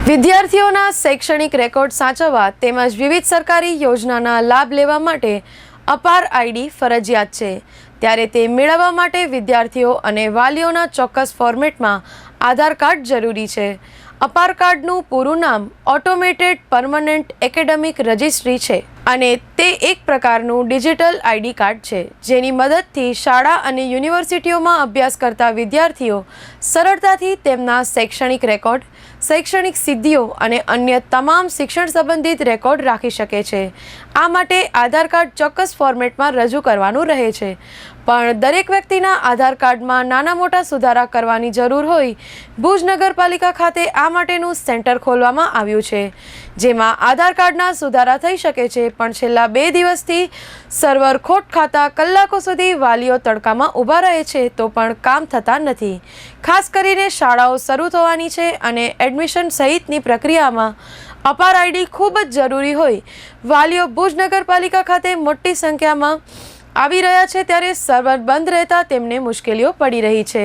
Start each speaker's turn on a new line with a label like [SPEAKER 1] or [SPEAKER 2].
[SPEAKER 1] વિદ્યાર્થીઓના શૈક્ષણિક રેકોર્ડ સાચવવા તેમજ વિવિધ સરકારી યોજનાના લાભ લેવા માટે અપાર આઈડી ફરજિયાત છે. ત્યારે તે મેળવવા માટે વિદ્યાર્થીઓ અને વાલીઓના ચોક્કસ ફોર્મેટમાં આધાર કાર્ડ જરૂરી છે. અપાર કાર્ડનું પૂરું નામ ઓટોમેટેડ પરમનન્ટ એકેડેમિક રજિસ્ટ્રી છે અને તે એક પ્રકારનું ડિજિટલ આઈડી કાર્ડ છે, જેની મદદથી શાળા અને યુનિવર્સિટીઓમાં અભ્યાસ કરતા વિદ્યાર્થીઓ સરળતાથી તેમના શૈક્ષણિક રેકોર્ડ, શૈક્ષણિક સિદ્ધિઓ અને અન્ય તમામ શિક્ષણ સંબંધિત રેકોર્ડ રાખી શકે છે. આ માટે આધાર કાર્ડ ચોક્કસ ફોર્મેટમાં રજૂ કરવાનું રહે છે. પણ દરેક વ્યક્તિના આધાર કાર્ડમાં નાના મોટા સુધારા કરવાની જરૂર હોય, ભુજ નગરપાલિકા ખાતે આ માટેનું સેન્ટર ખોલવામાં આવ્યું છે, જેમાં આધાર કાર્ડના સુધારા થઈ શકે છે, પણ છેલ્લા બે દિવસથી સર્વર ખોટ ખાતા કલાકો સુધી વાલીઓ તડકામાં ઊભા રહે છે, તો પણ કામ થતા નથી. ખાસ કરીને શાળાઓ શરૂ થવાની છે અને એડમિશન સહિતની પ્રક્રિયામાં અપાર આઈડી ખૂબ જ જરૂરી હોય. વાલીઓ ભુજ નગરપાલિકા ખાતે મોટી સંખ્યામાં આવી રહ્યા છે ત્યારે સર્વર બંધ રહેતા તેમને મુશ્કેલીઓ પડી રહી છે.